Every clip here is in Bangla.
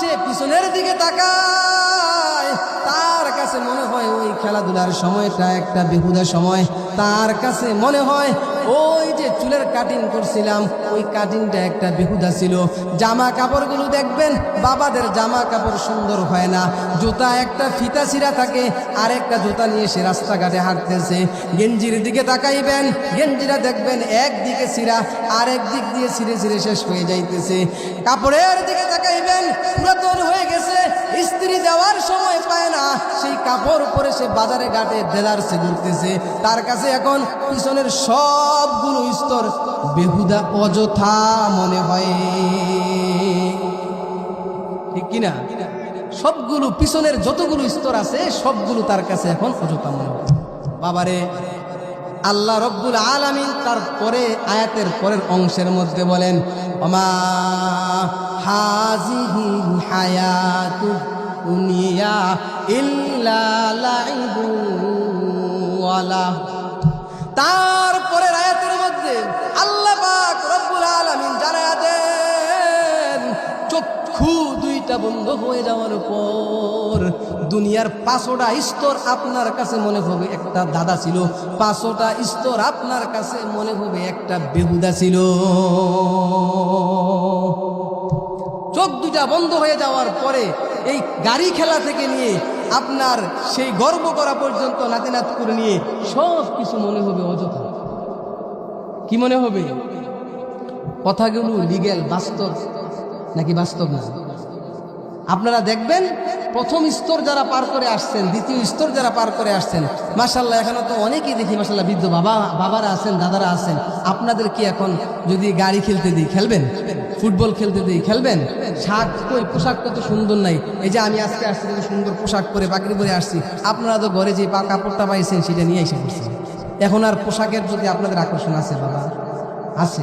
সে পিছনের দিকে তাকায় তার কাছে মনে হয় ওই খেলাধুলার সময়টা একটা বেহুদা সময়। তার কাছে মনে হয় ওই যে চুলের কাটিং করছিলাম, ওই কাটিংটা একটা বেহুদা ছিল। জামা কাপড়গুলো দেখবেন, বাবাদের জামা কাপড় সুন্দর হয় না। জুতা একটা ফিতা ছিঁড়া থাকে আর একটা জুতা নিয়ে সে রাস্তাঘাটে হাঁটতেছে। গেঞ্জির দিকে তাকাইবেন গেঞ্জিরা দেখবেন একদিকে ছিঁড়া আর একদিক দিয়ে ছিঁড়ে ছিঁড়ে শেষ হয়ে যাইতেছে। কাপড়ের দিকে তাকাইবেন, পুরাতন হয়ে গেছে ইস্ত্রি দেওয়ার সময় কাপড় পরে সে বাজারে ঘাটে দেদারসে ঘুরতেছে তার কাছে এখন পিছনের সবগুলো স্তর বেহুদা অযথা মনে হয়। ঠিক কিনা সবগুলো পিছনের যতগুলো স্তর আছে, সবগুলো তার কাছে এখন অযথা মনে হয়। বাবারে, আল্লাহ রব্বুল আলামিন তার পরে আয়াতের পরের অংশের মধ্যে বলেন অমা হাজিহিল হায়াতু তারপরে আয়াতের মধ্যে আল্লাহ চক্ষু দুইটা বন্ধ হয়ে যাওয়ার পর দুনিয়ার পাঁচটা স্তর আপনার কাছে মনে হবে একটা দাদা ছিল, পাঁচটা স্তর আপনার কাছে মনে হবে একটা বেহুদা ছিল। চোখ দুটা বন্ধ হয়ে যাওয়ার পরে এই গাড়ি খেলা থেকে নিয়ে আপনার সেই গর্ব করা পর্যন্ত নাতিনাত করে নিয়ে সব কিছু মনে হবে অযথা। কি মনে হবে? কথাগুলো লিগেল বাস্তব, নাকি বাস্তব না? আপনারা দেখবেন প্রথম স্তর যারা পার করে আসছেন, দ্বিতীয় স্তর যারা পার করে আসছেন মাসাল্লাহ এখানে তো অনেকেই দেখি মাসাল্লাহ বৃদ্ধ বাবা, বাবারা আছেন, দাদারা আছেন। আপনাদের কি এখন যদি গাড়ি খেলতে দিই, খেলবেন? ফুটবল খেলতে দিই, খেলবেন? শাক কই পোশাকটা তো সুন্দর নাই। এই যে আমি আজকে আসছি, কত সুন্দর পোশাক পরে, বাকরি পরে আসছি। আপনারা তো ঘরে যে পা কাপড়টা পাইছেন, সেটা নিয়ে এসে করছেন এখন আর পোশাকের প্রতি আপনাদের আকর্ষণ আছে, বাবা? আছে।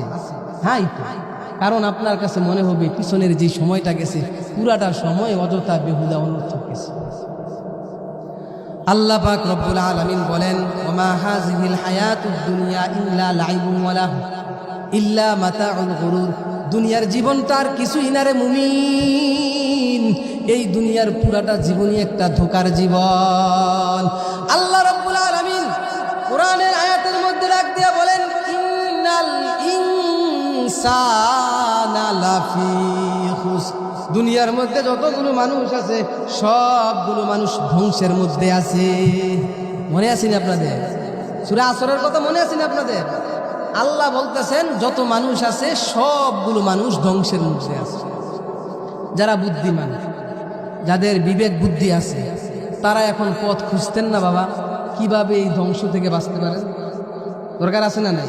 হ্যাঁ। কারণ আপনার কাছে মনে হবে পিছনের যে সময়টা গেছে, পুরাটা সময় অযথা বেহুদা অনর্থক গেছে আল্লাহ পাক রব্বুল আলামিন বলেন, ওমা হাযিহিল হায়াতুদ দুনিয়া ইল্লা লাইবুন ওয়া লাহু, ইল্লা মাতাউল গুরুর। দুনিয়ার জীবনটা আর কিছুই না রে মুমিন। এই দুনিয়ার পুরাটা জীবনই একটা ধোকার জীবন। আল্লাহ রব্বুল আলামিন কোরআনের দুনিয়ার মধ্যে যতগুলো মানুষ আছে, সবগুলো মানুষ ধ্বংসের মধ্যে আছে। মনে আছেন আপনাদের? সুরা আসরের কথা মনে আছেন আপনাদের? আল্লাহ বলতেছেন, যত মানুষ আছে, সবগুলো মানুষ ধ্বংসের মধ্যে আছে। যারা বুদ্ধিমান, যাদের বিবেক বুদ্ধি আছে, তারা এখন পথ খুঁজতেন না বাবা। কীভাবে এই ধ্বংস থেকে বাঁচতে পারেন? দরকার আছে না নাই?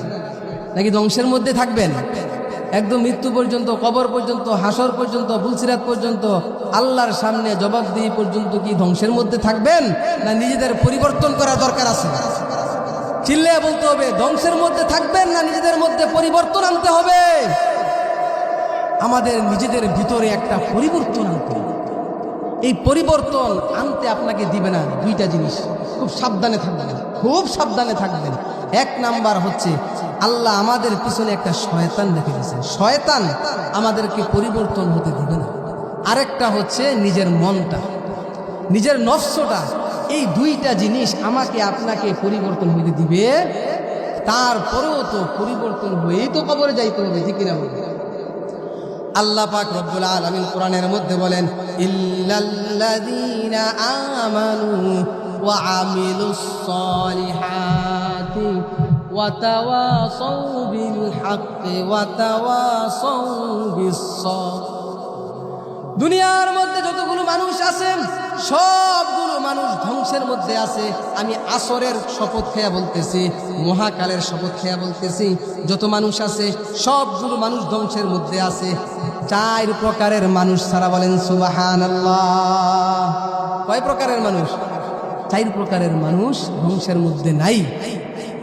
নাকি ধ্বংসের মধ্যে থাকবেন? একদম মৃত্যু পর্যন্ত, কবর পর্যন্ত, হাসর পর্যন্ত বুলসিরাত পর্যন্ত আল্লাহর সামনে জবাবদিহি পর্যন্ত কি ধ্বংসের মধ্যে থাকবেন? না নিজেদের পরিবর্তন করা দরকার আছে? চিল্লে বলতে হবে, ধ্বংসের মধ্যে থাকবেন না নিজেদের মধ্যে পরিবর্তন আনতে হবে? আমাদের নিজেদের ভিতরে একটা পরিবর্তন আনতে হবে। এই পরিবর্তন আনতে আপনাকে দিবে না দুইটা জিনিস। খুব সাবধানে থাকবেন, খুব সাবধানে থাকবেন। এক নাম্বার হচ্ছে, আল্লাহ আমাদের পিছনে একটা শয়তান রেখে দিয়েছেন। শয়তান আমাদেরকে পরিবর্তন হতে দিবে না। আরেকটা হচ্ছে নিজের মনটা। নিজের নফসটা, এই দুইটা জিনিস আমাকে আপনাকে পরিবর্তন হইতে দিবে। তারপরেও তো পরিবর্তন হয়েই তো কবরে যাইতে হবে, ঠিক কিনা বলবেন আল্লাহ পাক রব্বুল আলামিন কোরআনের মধ্যে বলেন, ইল্লাল্লাযীনা আমানু ওয়া আমিলুস সলিহাতি ওয়া তাওয়াসাউ বিল হাক্কি ওয়া তাওয়াসাউ বিস দুনিয়ার মধ্যে যতগুলো মানুষ আছেন সবগুলো মানুষ ধ্বংসের মধ্যে আছে। আমি আসরের শপথ খেয়া বলতেছি, মহাকালের শপথ খেয়া বলতেছি, যত মানুষ আছে, সবগুলো মানুষ ধ্বংসের মধ্যে আছে। চার প্রকারের মানুষ ছাড়া বলেন সুবাহান কয় প্রকারের মানুষ? চার প্রকারের মানুষ ধ্বংসের মধ্যে নাই।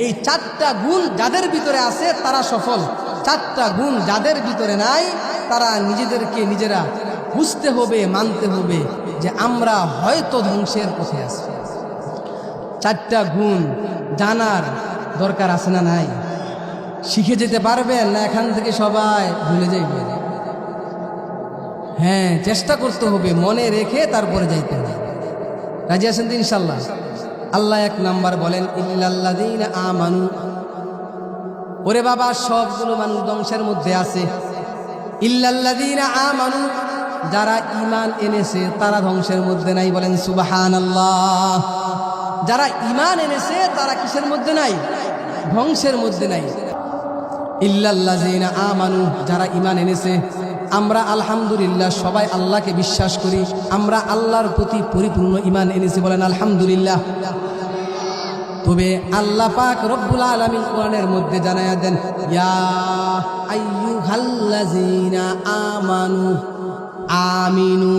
এই চারটা গুণ যাদের ভিতরে আছে তারা সফল। চারটা গুণ যাদের ভিতরে নাই, তারা নিজেদেরকে নিজেরা বুঝতে হবে, মানতে হবে যে আমরা হয়তো ধ্বংসের পথে আছি। চারটা গুণ জানার দরকার আছে না নাই? শিখে যেতে পারবেন না? এখান থেকে সবাই ভুলে যাইবে হ্যাঁ চেষ্টা করতে হবে, মনে রেখে তারপরে যাইতে হবে। রাজি আছেন তো ইনশাল্লাহ আল্লাহ এক নাম্বার বলেন, ইল্লাল্লাযীন আমানু। ওরে বাবা, সবগুলো মানুষ ধ্বংসের মধ্যে আছে। ইল্লাল্লাযীন আমানু। যারা ইমান এনেছে, তারা ধ্বংসের মধ্যে নাই বলেন, সুবহানাল্লাহ। যারা ইমান এনেছে, তারা কিসের মধ্যে নাই? ধ্বংসের মধ্যে নাই। ইল্লাল্লাযীনা আমানু। যারা ইমান এনেছে আমরা আলহামদুলিল্লাহ সবাই আল্লাহকে বিশ্বাস করি। আমরা আল্লাহর প্রতি পরিপূর্ণ ইমান এনেছি বলেন আলহামদুলিল্লাহ। তবে আল্লাহ পাক রব্বুল আলামিন কোরআনের মধ্যে জানাইয়া দেন, ইয়া আমানু আমিনু।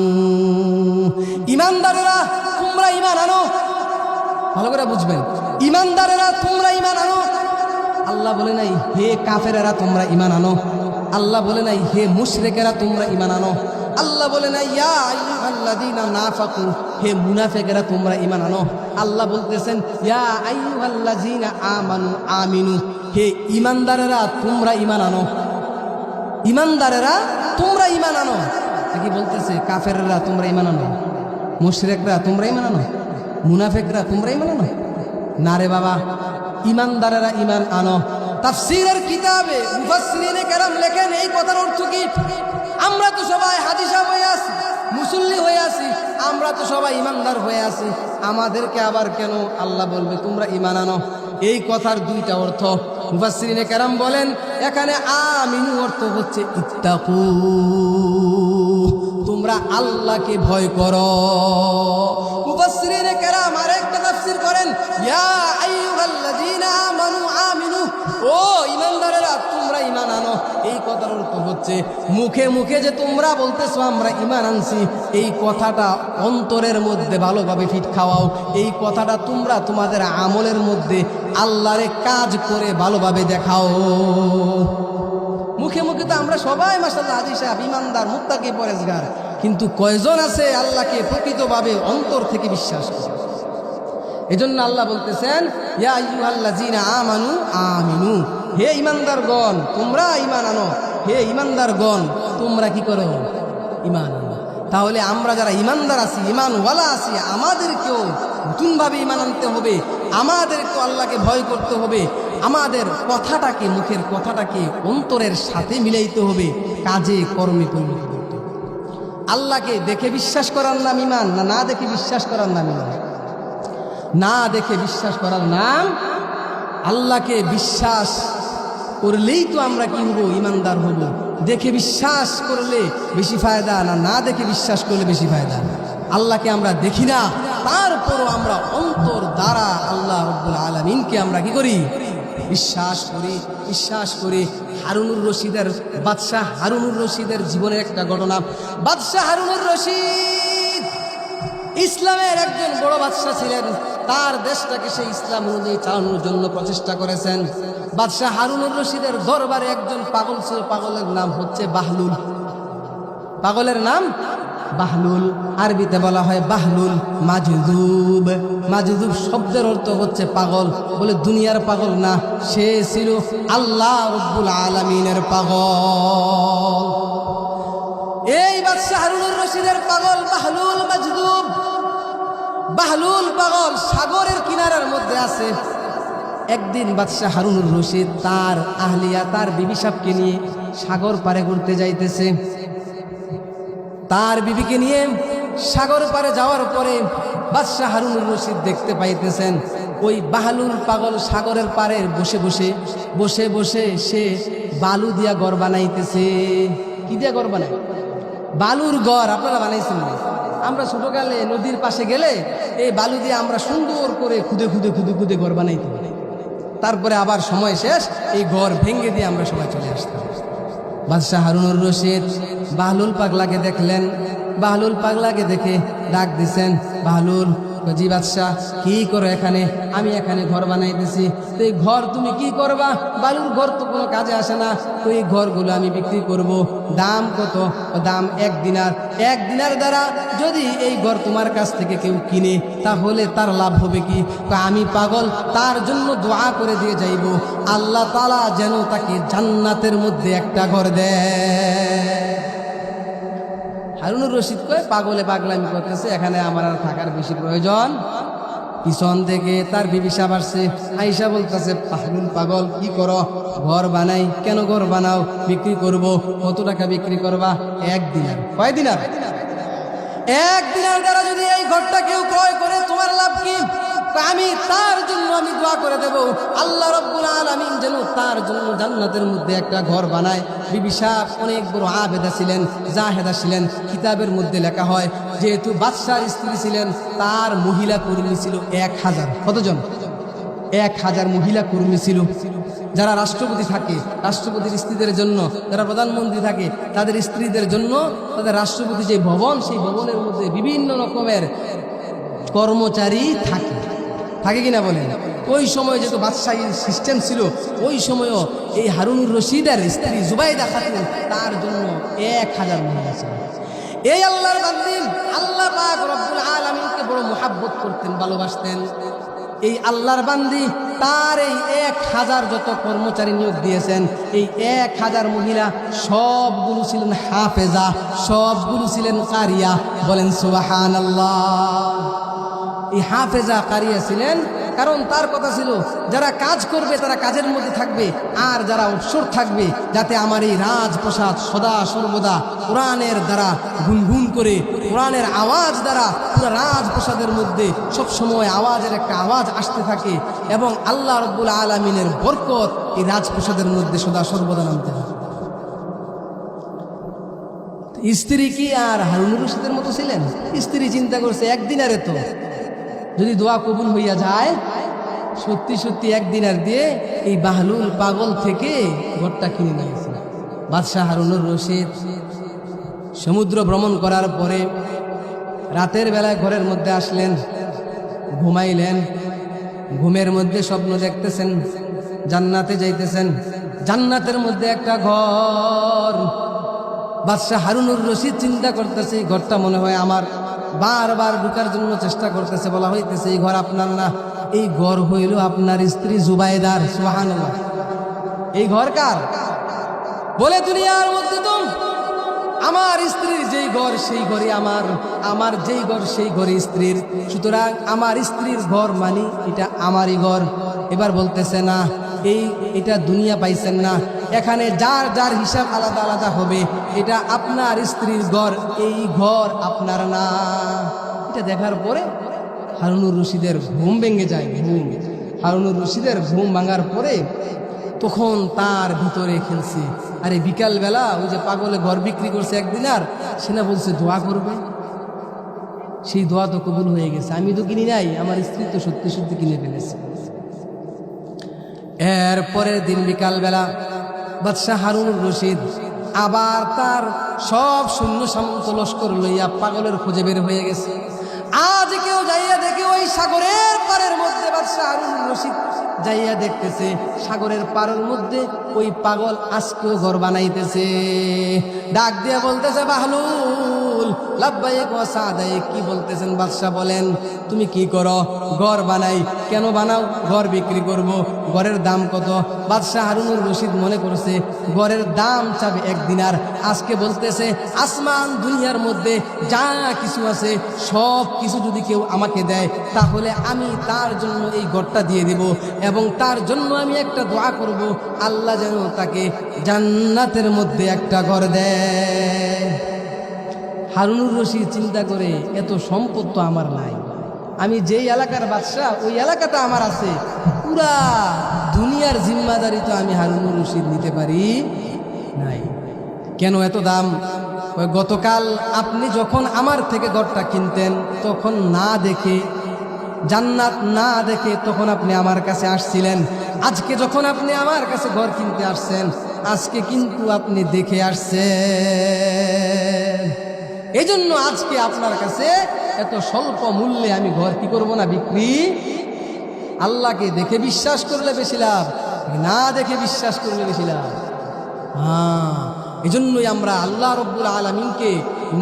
ইমানদারেরা তোমরা ইমান আনো। ভালো করে বুঝবেন। ইমানদারেরা তোমরা ইমান আনো? আল্লাহ বলে নাই, হে কাফেরেরা, তোমরা ইমান আনো। আল্লাহ বলে নাই, হে মুশরিকেরা, তোমরা ইমান আনো। আল্লাহ বলে নাই, ইয়া আইয়ুহাল্লাযীনা নাফাকু, হে মুনাফিকেরা, তোমরা ইমান আনো। আল্লাহ বলতেছেন, ইয়া আইয়ুহাল্লাযীনা আমানু, আমিনু, হে ঈমানদারেরা, তোমরা ইমান আনো। ঈমানদারেরা, তোমরা ইমান আনো। কি বলতেছে, কাফেররা, তোমরা ইমান আনো। মুশরিকরা, তোমরা ঈমান আনো? মুনাফিকরা, তোমরা ঈমান আনো? না রে বাবা, ঈমানদারেরা ইমান আনো। তাফসীরের কিতাবে মুফাসসিরিনে কেরাম লেখেন, এই কথার অর্থ কি? আমরা তো সবাই হাদিসা হয়ে আছি, মুসল্লি হয়ে আছি, আমরা তো সবাই ইমানদার হয়ে আছি। আমাদেরকে আবার কেন আল্লাহ বলবে, তোমরা ইমান আনো? এই কথার দুইটা অর্থ। মুফাসসিরিনে কেরাম বলেন, এখানে আমিনু অর্থ হচ্ছে ইত্তাকু। তোমরা আল্লাহকে ভয় করো। মুফাসসিরিনে কেরাম আরেকটা তাফসীর করেন ও ইমানদারেরা তোমরা ইমান আনো। এই কথার অর্থ হচ্ছে, মুখে মুখে যে তোমরা বলতেছো, আমরা ইমান আনছি, এই কথাটা অন্তরের মধ্যে ভালোভাবে ফিট খাওয়াও। এই কথাটা তোমরা তোমাদের আমলের মধ্যে আল্লাহরে কাজ করে ভালোভাবে দেখাও। মুখে মুখে তো আমরা সবাই মাসাল্লাহ হাজি সাহেব ইমানদার মুক্তাকি পরেজগার কিন্তু কয়জন আছে আল্লাহকে প্রকৃতভাবে অন্তর থেকে বিশ্বাস করে? এজন্য আল্লাহ বলতেছেন আমানু আমিনু। হে ইমানদার গণ তোমরা ইমান আনো। হে ইমানদার গণ তোমরা কি করো? ইমান তাহলে আমরা যারা ইমানদার আছি ইমানওয়ালা আছি, আমাদেরকেও নতুনভাবে ইমান আনতে হবে। আমাদেরকেও আল্লাহকে ভয় করতে হবে। আমাদের কথাটাকে, মুখের কথাটাকে অন্তরের সাথে মিলাইতে হবে। কাজে, কর্মে পরিণত করতে আল্লাহকে দেখে বিশ্বাস করার নাম ইমান না না দেখে বিশ্বাস করার নাম ইমান না দেখে বিশ্বাস করার নাম আল্লাহকে বিশ্বাস করলেই তো আমরা কি হব? ইমানদার হব। দেখে বিশ্বাস করলে বেশি ফায়দা না না দেখে বিশ্বাস করলে বেশি ফায়দা? আল্লাহকে আমরা দেখি না। তারপরও আমরা অন্তর দ্বারা আল্লাহ রব্বুল আলমিনকে আমরা কি করি? বিশ্বাস করি। বিশ্বাস করি হারুনুর রশিদের, বাদশাহ হারুনুর রশিদের জীবনের একটা ঘটনা। বাদশাহ হারুনুর রশিদ ইসলামের একজন বড় বাদশাহ ছিলেন। তার দেশটাকে সেই ইসলাম অনুযায়ী চালানোর জন্য প্রচেষ্টা করেছেন। বাদশাহ হারুনুর রশিদের দরবারে একজন পাগল ছিল, পাগলের নাম হচ্ছে বাহলুল। পাগলের নাম? বাহলুল। আরবিতে বলা হয় বাহলুল মাজুদুব। মাজুদুব শব্দের অর্থ হচ্ছে পাগল। বলে দুনিয়ার পাগল না, সে ছিল আল্লাহ রব্বুল আলমিনের পাগল। এই বাদশাহ হারুনুর রশিদের পাগল বাহলুল বাহলুল পাগল সাগরের কিনারার মধ্যে আছে। একদিন বাদশাহ হারুনুর রশিদ তার আহলিয়া, তার বিবি সাহকে নিয়ে সাগর পারে ঘুরতে যাইতেছে। তার বিবিকে নিয়ে সাগর পারে যাওয়ার পরে বাদশাহ হারুনুর রশিদ দেখতে পাইতেছেন, ওই বাহালুল পাগল সাগরের পারে বসে বসে বসে বসে সে বালু দিয়া গড় বানাইতেছে। কি দিয়া গড় বানায়? বালুর ঘর, আপনারা বানাইছেন না আমরা ছোটকালে নদীর পাশে গেলে এই বালু দিয়ে আমরা সুন্দর করে খুদে খুদে খুদে খুদে ঘর বানাইতে পারি। তারপরে আবার সময় শেষ, এই ঘর ভেঙে দিয়ে আমরা সবাই চলে আসতাম। বাদশাহ হারুনুর রশিদ বাহলুল পাগলাকে দেখলেন। বাহলুল পাগলাকে দেখে ডাক দিছেন, বাহলুল জি বাদশাহ কি করো এখানে? আমি এখানে ঘর বানাইতেছি। তো এই ঘর তুমি কি করবা? বালুর ঘর তো কোনো কাজে আসে না। তো এই ঘরগুলো আমি বিক্রি করব। দাম কত? দাম এক দিনার। এক দিনার দ্বারা যদি এই ঘর তোমার কাছ থেকে কেউ কিনে, তাহলে তার লাভ হবে কি? আমি পাগল, তার জন্য দোয়া করে দিয়ে যাইব। আল্লাহ তালা যেন তাকে জান্নাতের মধ্যে একটা ঘর দেয়। হারুনুর রশিদ কয়ে, পাগলে পাগলামি করতেছে, এখানে আমার আর থাকার বেশি প্রয়োজন। পিছন থেকে তার বিবিসা বাড়ছে আইসা বলতেছে পাগল পাগল, কি করো? ঘর বানাই, কেন ঘর বানাও? বিক্রি করব, কত টাকা বিক্রি করবা? এক দিনার। কয় দিনার? এক দ্বারা যদি এই ঘরটা কেউ ক্রয় করে, তোমার লাভ কি? আমি তার জন্য আমি দোয়া করে দেব। আল্লাহ রব্বুল আলামিন তার জন্য জান্নাতের মধ্যে একটা ঘর বানায়। বিবি সাহেব অনেক বড় আবেদা ছিলেন জাহেদা ছিলেন কিতাবের মধ্যে লেখা হয়, যেহেতু বাদশার স্ত্রী ছিলেন, তার মহিলা কর্মী ছিল এক হাজার। কতজন? এক হাজার মহিলা কর্মী ছিল। যারা রাষ্ট্রপতি থাকে, রাষ্ট্রপতির স্ত্রীদের জন্য, যারা প্রধানমন্ত্রী থাকে, তাদের স্ত্রীদের জন্য তাদের রাষ্ট্রপতি যে ভবন, সেই ভবনের মধ্যে বিভিন্ন রকমের কর্মচারী থাকে। থাকে কিনা বলেন? ওই সময় যেহেতু বাদশাহী সিস্টেম ছিল, ওই সময়ও এই হারুনুর রশিদের স্ত্রী জুবাইদা খাতুন তার জন্য এক হাজার মহিলা ছিল এই আল্লাহর বান্দিন আল্লাহ আলামিনকে বড় মোহাব্বত করতেন, ভালোবাসতেন। এই আল্লাহর বান্দি তার এই এক হাজার যত কর্মচারী নিয়োগ দিয়েছেন, এই এক হাজার মহিলা সবগুলো ছিলেন হাফেজা, সবগুলো ছিলেন কারিয়া। বলেন সুবাহান এই হাফেজা কারিয়া ছিলেন। কারণ তার কথা ছিল, যারা কাজ করবে তারা কাজের মধ্যে থাকবে, আর যারা অবসর থাকবে, যাতে আমার এই রাজপ্রসাদ সদা সর্বদা কোরআনের দ্বারা গুনগুন করে, কোরআনের আওয়াজ দ্বারা পুরো রাজপ্রসাদের মধ্যে সব সময় আওয়াজের একটা আওয়াজ আসতে থাকে এবং আল্লাহ রব্বুল আলমিনের বরকত এই রাজপ্রসাদের মধ্যে সদা সর্বদা নামতে থাকে। স্ত্রী কি আর হারুনুর রশিদের মতো ছিলেন? স্ত্রী চিন্তা করছে, একদিন আরে তো যদি দোয়া কবুল হইয়া যায়, সত্যি সত্যি একদিন আর দিয়ে এই বাহলুল পাগল থেকে ঘরটা কিনে নিয়েছে বাদশাহ হারুনুর রশিদ, সমুদ্র ভ্রমণ করার পরে রাতের বেলায় ঘরের মধ্যে আসলেন, ঘুমাইলেন, ঘুমের মধ্যে স্বপ্ন দেখতেছেন, জান্নাতে যাইতেছেন। জান্নাতের মধ্যে একটা ঘর। বাদশাহ হারুনুর রশিদ চিন্তা করতেছে ঘরটা মনে হয় আমার। বারবার ঢুকার জন্য চেষ্টা করতেছে, বলা হইতেছে, এই ঘর আপনার না। এই ঘর হইল আপনার স্ত্রী জুবাইদার সোহান এই ঘর কার? বলে দুনিয়ার মধ্যে তো আমার স্ত্রীর যেই ঘর, সেই ঘরে আমার। আমার যেই ঘর, সেই ঘরে স্ত্রীর। সুতরাং আমার স্ত্রীর ঘর মানি, এটা আমারই ঘর। এবার বলতেছে, না এই এটা দুনিয়া পাইছেন না। এখানে যার যার হিসাব আলাদা আলাদা হবে। এটা আপনার স্ত্রীর ঘর, এই ঘর আপনার না। এটা দেখার পরে হারুনুর রশিদের ঘুম ভেঙে যায়, ঘুম। হারুনুর রশিদের ঘুম ভাঙার পরে তখন তার ভিতরে খেলছে। আরে বিকালবেলা ওই যে পাগলে ঘর বিক্রি করছে একদিন আর সেনা বলছে, দোয়া করবে? সেই দোয়া তো কবুল হয়ে গেছে। আমি তো কিনি নাই, আমার স্ত্রী তো সত্যি সত্যি কিনে ফেলেছে। এর পরের দিন বিকালবেলা বাদশাহ হারুন রশিদ আবার তার সব শূন্য সামন্ত লস্কর লইয়া পাগলের খুঁজে বের হয়ে গেছে। আজ কেউ যাইয়া দেখে ওই সাগরের পারের মধ্যে বাদশাহ রশিদ যাইয়া দেখতেছে, সাগরের পারের মধ্যে ওই পাগল আজকেও ঘর বানাইতেছে। ডাক দিয়ে বলতেছে, বাহলুল লাভবাইক ও সাদাইক, কি বলতেছেন বাদশাহ বলেন, তুমি কি করো? ঘর বানাই, কেন বানাও? ঘর বিক্রি করব, ঘরের দাম কত? বাদশাহ হারুনুর রশিদ মনে করছে, ঘরের দাম চাবে একদিন আর। আজকে বলতেছে, আসমান দুনিয়ার মধ্যে যা কিছু আছে, সব কিছু যদি কেউ আমাকে দেয়, তাহলে আমি তার জন্য এই ঘরটা দিয়ে দেব এবং তার জন্য আমি একটা দোয়া করব, আল্লাহ যেন তাকে জান্নাতের মধ্যে একটা ঘর দেয়। হারুনুর রশিদ চিন্তা করে, এত সম্পদ তো আমার নাই। আমি যেই এলাকার বাদশাহ, ওই এলাকাটা আমার আছে। পুরা দুনিয়ার জিম্মাদারি তো আমি হারুনুর রশিদ নিতে পারি নাই। কেন এত দাম? গতকাল আপনি যখন আমার থেকে ঘরটা কিনতেন, তখন না দেখে জান্নাত না দেখে তখন আপনি আমার কাছে আসছিলেন। আজকে যখন আপনি আমার কাছে ঘর কিনতে আসছেন, আজকে কিন্তু আপনি দেখে আসছেন। এই জন্য আজকে আপনার কাছে এত স্বল্প মূল্যে আমি ঘর কি করব না বিক্রি? আল্লাহকে দেখে বিশ্বাস করলে বেশি লাভ, না দেখে বিশ্বাস করলে বেশি লাভ। হ্যাঁ এই জন্যই আমরা আল্লাহ রব্বুল আলমিনকে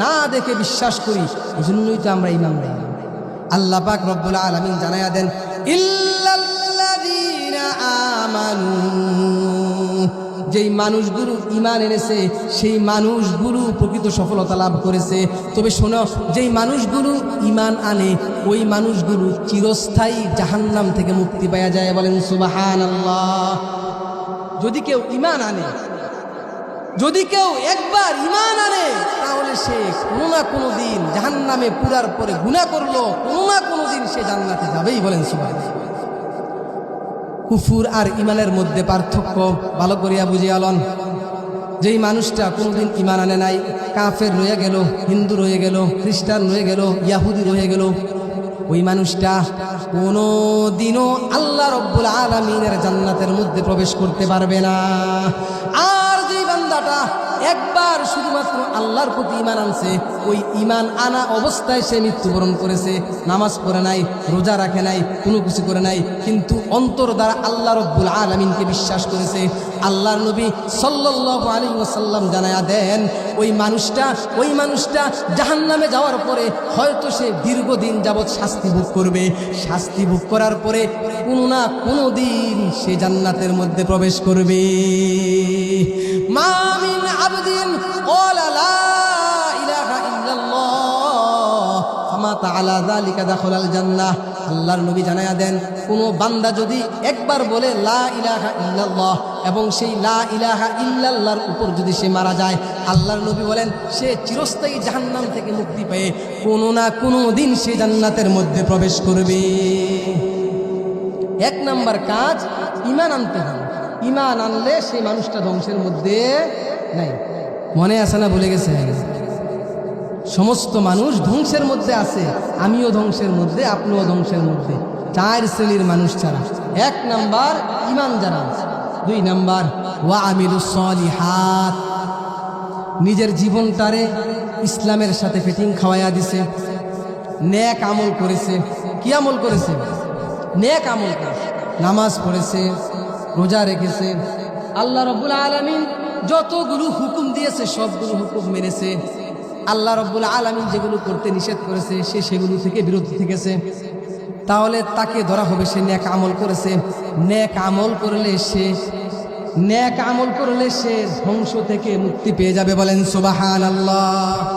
না দেখে বিশ্বাস করি এই জন্যই তো আমরা ইমাম রাই আল্লাহ পাক রব্বুল আলমিন জানাইয়া দেন যেই মানুষগুলো ইমান এনেছে, সেই মানুষগুলো প্রকৃত সফলতা লাভ করেছে। তবে শোনো, যেই মানুষগুলো ইমান আনে, ওই মানুষগুলো চিরস্থায়ী জাহান্নাম থেকে মুক্তি পাওয়া যায় বলেন সুবাহান আল্লাহ যদি কেউ ইমান আনে যদি কেউ একবার ইমান আনে, তাহলে সে কোনো না কোনো দিন জাহান নামে পুরার পরে গুণা করল, কোনো না কোনো দিন সে জান্নাতে যাবেই বলেন সুবাহ কুফুর আর ইমানের মধ্যে পার্থক্য, ভালো করিয়া বুঝিয়ে আলন। যেই মানুষটা কোনোদিন ইমান আনে নাই, কাফের রয়ে গেল, হিন্দু রয়ে গেল, খ্রিস্টান রয়ে গেল, ইয়াহুদি রয়ে গেল, ওই মানুষটা কোনো দিনও আল্লাহ রব্বুল আলমিনের জান্নাতের মধ্যে প্রবেশ করতে পারবে না। আর একবার শুধুমাত্র আল্লাহর প্রতি ইমান আনছে, ওই ইমান আনা অবস্থায় সে মৃত্যুবরণ করেছে। নামাজ পড়ে নাই, রোজা রাখে নাই, কোনো কিছু করে নাই, কিন্তু অন্তর দ্বারা আল্লাহ রব্বুল আলমিনকে বিশ্বাস করেছে। আল্লাহর নবী সাল্লাল্লাহু আলাইহি ওসাল্লাম জানায়া দেন, ওই মানুষটা ওই মানুষটা জাহান্নামে যাওয়ার পরে হয়তো সে দীর্ঘদিন যাবৎ শাস্তি ভোগ করবে। শাস্তি ভোগ করার পরে কোনো না কোনো দিন সে জান্নাতের মধ্যে প্রবেশ করবে। মামিন আবদিন ক্বালা লা ইলাহা ইল্লাল্লাহ। ফামাতা আলা যালিকা দাখালাল জান্নাহ। আল্লাহর নবী জানায়া দেন, কোনো বান্দা যদি একবার বলে লা ইলাহা ইল্লাল্লাহ এবং সেই লা ইলাহা ইল্লাল্লাহর উপর যদি সে মারা যায়, আল্লাহর নবী বলেন, সে চিরস্থায়ী জাহান্নাম থেকে মুক্তি পেয়ে কোনো না কোনো দিন সে জান্নাতের মধ্যে প্রবেশ করবে। এক নাম্বার কাজ ইমান আনতে হবে। ইমান আনলে সেই মানুষটা ধ্বংসের মধ্যে নাই। মনে আছে না বলে গেছে সমস্ত মানুষ ধ্বংসের মধ্যে আছে, আমিও ধ্বংসের মধ্যে, আপনিও ধ্বংসের মধ্যে। চার শ্রেণির মানুষ ছাড়া। এক নাম্বার ইমান যারা। দুই নাম্বার, ওয়া আমিলু হাত নিজের জীবনটারে ইসলামের সাথে ফিটিং খাওয়াইয়া দিছে। ন্যাক আমল করেছে। কি আমল করেছে? ন্যাক আমল নামাজ পড়েছে। রোজা রেখেছে। আল্লাহ রব্বুল আলমিন যতগুলো হুকুম দিয়েছে সবগুলো হুকুম মেনেছে। আল্লাহ রব্বুল আলমিন যেগুলো করতে নিষেধ করেছে, সে সেগুলো থেকে বিরত থেকেছে। তাহলে তাকে ধরা হবে, সে ন্যাক আমল করেছে। ন্যাক আমল করলে সে, ন্যাক আমল করলে সে ধ্বংস থেকে মুক্তি পেয়ে যাবে বলেন সুবাহান আল্লাহ